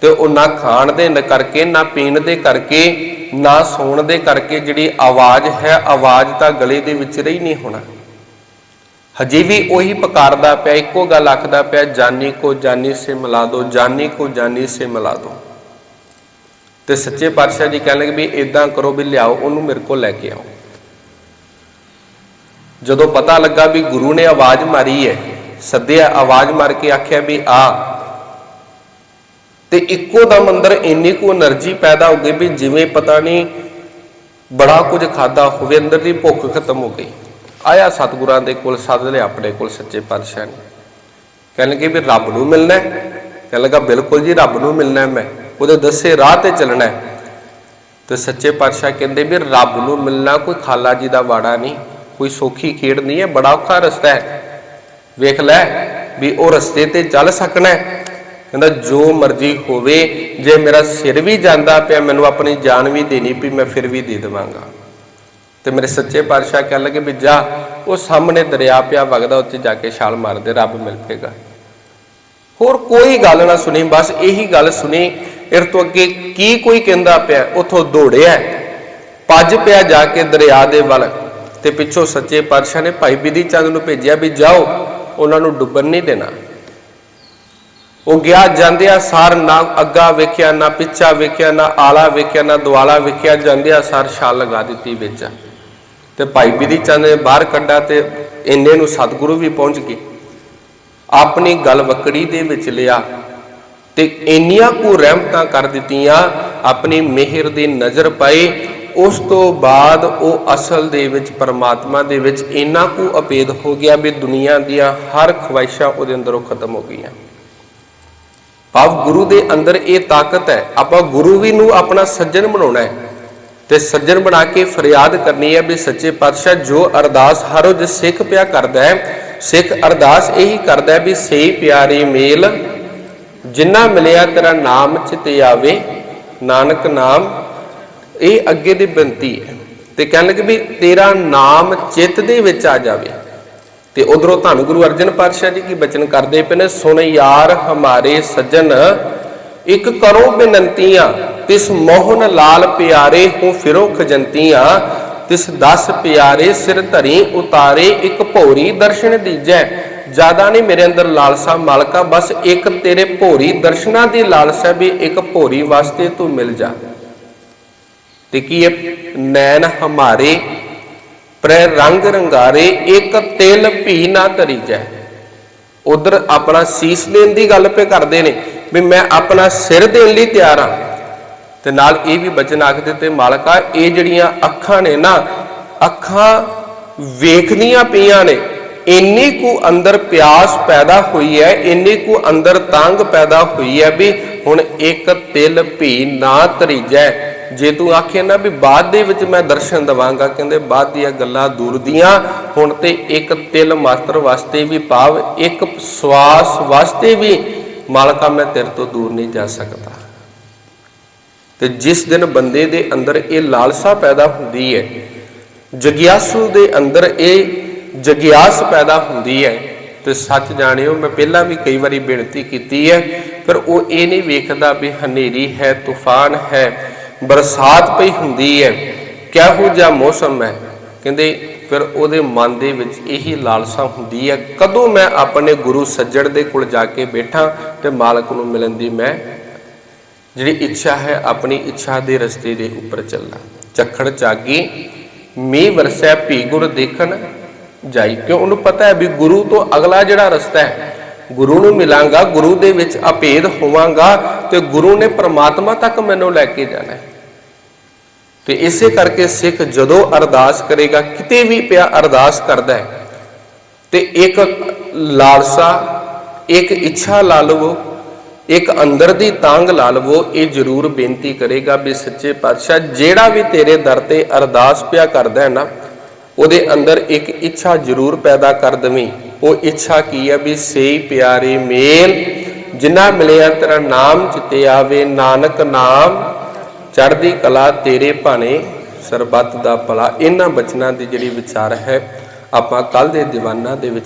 ਤੇ ਉਹ ਨਾ ਖਾਣ ਦੇ ਨ ਕਰਕੇ, ਨਾ ਪੀਣ ਦੇ ਕਰਕੇ, ਨਾ ਸੌਣ ਦੇ ਕਰਕੇ ਜਿਹੜੀ ਆਵਾਜ਼ ਹੈ, ਆਵਾਜ਼ ਤਾਂ ਗਲੇ ਦੇ ਵਿੱਚ ਰਹੀ ਨਹੀਂ ਹੋਣਾ। ਹਜੇ ਵੀ ਉਹੀ ਪਕਾਰਦਾ ਪਿਆ, ਇੱਕੋ ਗੱਲ ਆਖਦਾ ਪਿਆ, ਜਾਨੀ ਕੋ ਜਾਨੀ ਸੇ ਮਿਲਾ ਦੋ, ਜਾਨੀ ਕੋ ਜਾਨੀ ਸੇ ਮਿਲਾ ਦੋ। ਤੇ ਸੱਚੇ ਪਾਤਸ਼ਾਹ ਜੀ ਕਹਿਣ ਲੱਗੇ ਵੀ ਇਦਾਂ ਕਰੋ ਵੀ ਲਿਆਓ, ਉਹਨੂੰ ਮੇਰੇ ਕੋਲ ਲੈ ਕੇ ਆਓ। ਜਦੋਂ ਪਤਾ ਲੱਗਾ ਵੀ ਗੁਰੂ ਨੇ ਆਵਾਜ਼ ਮਾਰੀ ਹੈ, ਸੱਦਿਆ ਆਵਾਜ਼ ਮਾਰ ਕੇ ਆਖਿਆ ਵੀ ਆ। ਤੇ ਇੱਕੋ ਦਾ ਮੰਦਰ ਇੰਨੀ ਕੋ એનર્ਜੀ ਪੈਦਾ ਹੋ ਗਈ ਵੀ ਜਿਵੇਂ ਪਤਾ ਨਹੀਂ ਬੜਾ ਕੁਝ ਖਾਦਾ ਹੋਵੇ, ਅੰਦਰ ਦੀ ਭੁੱਖ ਖਤਮ ਹੋ ਗਈ। ਆਇਆ ਸਤਿਗੁਰਾਂ ਦੇ ਕੋਲ, ਸੱਦ ਲਿਆ ਆਪਣੇ ਕੋਲ ਸੱਚੇ ਪਾਤਸ਼ਾਹ ਨੇ। ਕਹਿਣ ਲੱਗੇ ਵੀ ਰੱਬ ਨੂੰ ਮਿਲਣਾ ਹੈ। ਕਹਿਣ ਲੱਗਾ, ਬਿਲਕੁਲ ਜੀ, ਰੱਬ ਨੂੰ ਮਿਲਣਾ ਮੈਂ। ਉਹਦੇ ਦੱਸੇ ਰਾਹ ਤੇ ਚੱਲਣਾ ਹੈ। ਤੇ ਸੱਚੇ ਪਾਤਸ਼ਾਹ ਕਹਿੰਦੇ ਵੀ ਰੱਬ ਨੂੰ ਮਿਲਣਾ ਕੋਈ ਖਾਲਾ ਜੀ ਦਾ ਵਾੜਾ ਨਹੀਂ, ਕੋਈ ਸੌਖੀ ਖੇਡ ਨਹੀਂ ਹੈ, ਬੜਾ ਔਖਾ ਰਸਤਾ ਹੈ। ਵੇਖ ਲੈ ਵੀ ਉਹ ਰਸਤੇ ਤੇ ਚੱਲ ਸਕਣਾ ਹੈ। ਕਹਿੰਦਾ, ਜੋ ਮਰਜ਼ੀ ਹੋਵੇ, ਜੇ ਮੇਰਾ ਸਿਰ ਵੀ ਜਾਂਦਾ ਪਿਆ, ਮੈਨੂੰ ਆਪਣੀ ਜਾਨ ਵੀ ਦੇਣੀ ਪਈ, ਮੈਂ ਫਿਰ ਵੀ ਦੇ ਦੇਵਾਂਗਾ। ਤੇ ਮੇਰੇ ਸੱਚੇ ਪਾਤਸ਼ਾਹ ਕਹਿਣ ਲੱਗੇ ਵੀ ਜਾ, ਉਹ ਸਾਹਮਣੇ ਦਰਿਆ ਪਿਆ ਵਗਦਾ, ਉੱਥੇ ਜਾ ਕੇ ਛਾਲ ਮਾਰ ਦੇ ਰੱਬ ਮਿਲ ਪੇਗਾ ਹੋਰ ਕੋਈ ਗੱਲ ਨਾ ਸੁਣੀ, ਬਸ ਇਹੀ ਗੱਲ ਸੁਣੀ ਇਹ ਤੋਂ ਅੱਗੇ ਕੀ ਕੋਈ ਕਹਿੰਦਾ ਪਿਆ, ਉਥੋਂ ਦੌੜਿਆ, ਭੱਜ ਪਿਆ ਜਾ ਕੇ ਦਰਿਆ ਦੇ ਵੱਲ। ਤੇ ਪਿੱਛੋਂ ਸੱਚੇ ਪਾਤਸ਼ਾਹ ਨੇ ਭਾਈ ਬਿਧੀ ਚੰਦ ਨੂੰ ਭੇਜਿਆ ਵੀ ਜਾਓ, ਉਹਨਾਂ ਨੂੰ ਡੁੱਬਣ ਨਹੀਂ ਦੇਣਾ। ਉਹ ਗਿਆ ਜਾਂਦਿਆਂ ਸਾਰ ਨਾ ਅੱਗਾ ਵੇਖਿਆ, ਨਾ ਪਿੱਛਾ ਵੇਖਿਆ, ਨਾ ਆਲਾ ਵੇਖਿਆ, ਨਾ ਦੁਆਲਾ ਵੇਖਿਆ, ਜਾਂਦਿਆਂ ਸਾਰ ਛਾਲ ਲਗਾ ਦਿੱਤੀ ਵਿੱਚ। ਤੇ ਭਾਈ ਬਿਧੀ ਚੰਦ ਨੇ ਬਾਹਰ ਕੱਢਾ ਤੇ ਇੰਨੇ ਨੂੰ ਸਤਿਗੁਰੂ ਵੀ ਪਹੁੰਚ ਗਏ। ਆਪਣੀ ਗੱਲ ਵਕੜੀ ਦੇ ਵਿੱਚ ਲਿਆ ਤੇ ਇੰਨੀਆਂ ਕੁ ਰਹਿਮਤਾਂ ਕਰ ਦਿੱਤੀਆਂ, ਆਪਣੀ ਮਿਹਰ ਦੀ ਨਜ਼ਰ ਪਾਈ, ਉਸ ਤੋਂ ਬਾਅਦ ਉਹ ਅਸਲ ਦੇ ਵਿੱਚ ਪਰਮਾਤਮਾ ਦੇ ਵਿੱਚ ਇੰਨਾ ਕੁ ਅਪੇਦ ਹੋ ਗਿਆ ਵੀ ਦੁਨੀਆ ਦੀਆਂ ਹਰ ਖਵਾਇਸ਼ਾਂ ਉਹਦੇ ਅੰਦਰੋਂ ਖਤਮ ਹੋ ਗਈਆਂ। ਭਾਵ ਗੁਰੂ ਦੇ ਅੰਦਰ ਇਹ ਤਾਕਤ ਹੈ, ਆਪਾਂ ਗੁਰੂ ਵੀ ਨੂੰ ਆਪਣਾ ਸੱਜਣ ਬਣਾਉਣਾ ਹੈ। ਤੇ ਸੱਜਣ ਬਣਾ ਕੇ ਫਰਿਆਦ ਕਰਨੀ ਹੈ ਵੀ ਸੱਚੇ ਪਾਤਸ਼ਾਹ ਜੋ ਅਰਦਾਸ ਹਰ ਰੋਜ਼ ਸਿੱਖ ਪਿਆ ਕਰਦਾ ਹੈ, ਸਿੱਖ ਅਰਦਾਸ ਇਹੀ ਕਰਦਾ ਹੈ ਵੀ ਸਹੀ ਪਿਆਰੀ ਮੇਲ ਜਿੰਨਾ ਮਿਲਿਆ ਤੇਰਾ ਨਾਮ ਚਿਤ ਆਵੇ, ਨਾਨਕ ਨਾਮ, ਇਹ ਅੱਗੇ ਦੀ ਬੇਨਤੀ ਹੈ। ਤੇ ਕਹਿਣ ਲੱਗੇ ਵੀ ਤੇਰਾ ਨਾਮ ਚਿੱਤ ਦੇ ਵਿੱਚ ਆ ਜਾਵੇ। ਤੇ ਉਧਰੋਂ ਧੰਨ ਗੁਰੂ ਅਰਜਨ ਪਾਤਸ਼ਾਹ ਜੀ ਕੀ ਬਚਨ ਕਰਦੇ ਪਏ ਨੇ, ਸੁਣ ਯਾਰ ਹਮਾਰੇ ਸੱਜਣ, ਇੱਕ ਕਰੋ ਬੇਨੰਤੀਆਂ। ਤਿਸ ਮੋਹਨ ਲਾਲ ਪਿਆਰੇ ਹੋ ਫਿਰੋ ਖਜੰਤੀਆਂ, ਤਿਸ ਦਸ ਪਿਆਰੇ ਸਿਰ ਧਰੀ ਉਤਾਰੇ ਇੱਕ ਭੋਰੀ ਦਰਸ਼ਨ ਦੀਜੈ। ਜ਼ਿਆਦਾ ਨਹੀਂ ਮੇਰੇ ਅੰਦਰ ਲਾਲਸਾ ਮਾਲਕਾ, ਬਸ ਇੱਕ ਤੇਰੇ ਭੌਰੀ ਦਰਸ਼ਨਾਂ ਦੀ ਲਾਲਸਾ ਵੀ ਇੱਕ ਭੌਰੀ ਵਾਸਤੇ ਤੂੰ ਮਿਲ ਜਾ। ਤੇ ਕੀ ਇਹ ਨੈਣ ਹਮਾਰੇ ਪ੍ਰੈ ਰੰਗ ਰੰਗਾਰੇ, ਇੱਕ ਤਿਲ ਭੀ ਨਾ ਧਰੀ ਜੈ ਉਧਰ ਆਪਣਾ ਸੀਸ ਦੇਣ ਦੀ ਗੱਲ ਪੇ ਕਰਦੇ ਨੇ, ਵੀ ਮੈਂ ਆਪਣਾ ਸਿਰ ਦੇਣ ਲਈ ਤਿਆਰ ਹਾਂ। ਤੇ ਨਾਲ ਇਹ ਵੀ ਬਚਨ ਆਖਦੇ ਤੇ ਮਾਲਕਾ, ਇਹ ਜਿਹੜੀਆਂ ਅੱਖਾਂ ਨੇ ਨਾ, ਅੱਖਾਂ ਵੇਖਦੀਆਂ ਪਈਆਂ ਨੇ, ਇੰਨੀ ਕੁ ਅੰਦਰ ਪਿਆਸ ਪੈਦਾ ਹੋਈ ਹੈ, ਇੰਨੀ ਕੁ ਅੰਦਰ ਤੰਗ ਪੈਦਾ ਹੋਈ ਹੈ ਵੀ ਹੁਣ ਇੱਕ ਤਿਲ ਭੀ ਨਾ ਧਰੀਜੈ। ਜੇ ਤੂੰ ਆਖੇ ਨਾ ਵੀ ਬਾਅਦ ਦੇ ਵਿੱਚ ਮੈਂ ਦਰਸ਼ਨ ਦਵਾਂਗਾ, ਕਹਿੰਦੇ ਬਾਅਦ ਦੀਆਂ ਗੱਲਾਂ ਦੂਰ ਦੀਆਂ, ਹੁਣ ਤੇ ਇੱਕ ਤਿਲ ਮਾਤਰ ਵਾਸਤੇ ਵੀ ਭਾਵ, ਇੱਕ ਸਵਾਸ ਵਾਸਤੇ ਵੀ ਮਾਲਕਾ ਮੈਂ ਤੇਰੇ ਤੋਂ ਦੂਰ ਨਹੀਂ ਜਾ ਸਕਦਾ। ਤੇ ਜਿਸ ਦਿਨ ਬੰਦੇ ਦੇ ਅੰਦਰ ਇਹ ਲਾਲਸਾ ਪੈਦਾ ਹੁੰਦੀ ਹੈ, ਜਗਿਆਸੂ ਦੇ ਅੰਦਰ ਇਹ ਜਗਿਆਸ ਪੈਦਾ ਹੁੰਦੀ ਹੈ, ਤੇ ਸੱਚ ਜਾਣਿਓ, ਮੈਂ ਪਹਿਲਾਂ ਵੀ ਕਈ ਵਾਰੀ ਬੇਨਤੀ ਕੀਤੀ ਹੈ, ਪਰ ਉਹ ਇਹ ਨਹੀਂ ਵੇਖਦਾ ਵੀ ਹਨੇਰੀ ਹੈ, ਤੂਫਾਨ ਹੈ, ਬਰਸਾਤ ਪਈ ਹੁੰਦੀ ਹੈ, ਕਿਹੋ ਜਿਹਾ ਮੌਸਮ ਹੈ। ਕਹਿੰਦੇ ਫਿਰ ਉਹਦੇ ਮਨ ਦੇ ਵਿੱਚ ਇਹੀ ਲਾਲਸਾ ਹੁੰਦੀ ਹੈ, ਕਦੋਂ ਮੈਂ ਆਪਣੇ ਗੁਰੂ ਸੱਜਣ ਦੇ ਕੋਲ ਜਾ ਕੇ ਬੈਠਾਂ ਤੇ ਮਾਲਕ ਨੂੰ ਮਿਲਣ ਦੀ ਮੈਂ ਜਿਹੜੀ ਇੱਛਾ ਹੈ, ਆਪਣੀ ਇੱਛਾ ਦੇ ਰਸਤੇ ਦੇ ਉੱਪਰ ਚੱਲਣਾ। ਚੱਖੜ ਚਾਗੀ, ਮੀਂਹ ਵਰਸੈ, ਭੀ ਗੁਰ ਦੇਖਣ ਜਾਈ। ਕਿਉਂ? ਉਹਨੂੰ ਪਤਾ ਹੈ ਵੀ ਗੁਰੂ ਤੋਂ ਅਗਲਾ ਜਿਹੜਾ ਰਸਤਾ ਹੈ, ਗੁਰੂ ਨੂੰ ਮਿਲਾਂਗਾ, ਗੁਰੂ ਦੇ ਵਿੱਚ ਅਭੇਦ ਹੋਵਾਂਗਾ ਤੇ ਗੁਰੂ ਨੇ ਪ੍ਰਮਾਤਮਾ ਤੱਕ ਮੈਨੂੰ ਲੈ ਕੇ ਜਾਣਾ ਹੈ। ਤੇ ਇਸੇ ਕਰਕੇ ਸਿੱਖ ਜਦੋਂ ਅਰਦਾਸ ਕਰੇਗਾ, ਕਿਤੇ ਵੀ ਪਿਆ ਅਰਦਾਸ ਕਰਦਾ ਹੈ, ਤੇ ਇੱਕ ਲਾਲਸਾ, ਇੱਕ ਇੱਛਾ ਲਾ ਲਵੋ ਇੱਕ ਅੰਦਰ ਦੀ ਤਾਂਗ ਲਾ ਲਵੋ, ਇਹ ਜ਼ਰੂਰ ਬੇਨਤੀ ਕਰੇਗਾ ਵੀ ਸੱਚੇ ਪਾਤਸ਼ਾਹ, ਜਿਹੜਾ ਵੀ ਤੇਰੇ ਦਰ ਤੇ ਅਰਦਾਸ ਪਿਆ ਕਰਦਾ ਹੈ ਨਾ, ਉਹਦੇ ਅੰਦਰ ਇੱਕ ਇੱਛਾ ਜ਼ਰੂਰ ਪੈਦਾ ਕਰ ਦਵੀਂ। ਉਹ ਇੱਛਾ ਕੀ ਹੈ ਵੀ ਸੇਈ ਪਿਆਰੇ ਮੇਲ ਜਿਨ੍ਹਾਂ ਮਿਲਿਆ ਤੇਰਾ ਨਾਮ ਚਿਤੇ ਆਵੇ, ਨਾਨਕ ਨਾਮ, ਚੜ੍ਹਦੀ ਕਲਾ ਤੇਰੇ ਭਾਣੇ, ਸਰਬੱਤ ਦਾ ਭਲਾ। ਇਹਨਾਂ ਬਚਨਾਂ ਦੀ ਜਿਹੜੀ ਵਿਚਾਰ ਹੈ, ਆਪਾਂ ਕੱਲ ਦੇ ਦੀਵਾਨਾਂ ਦੇ ਵਿੱਚ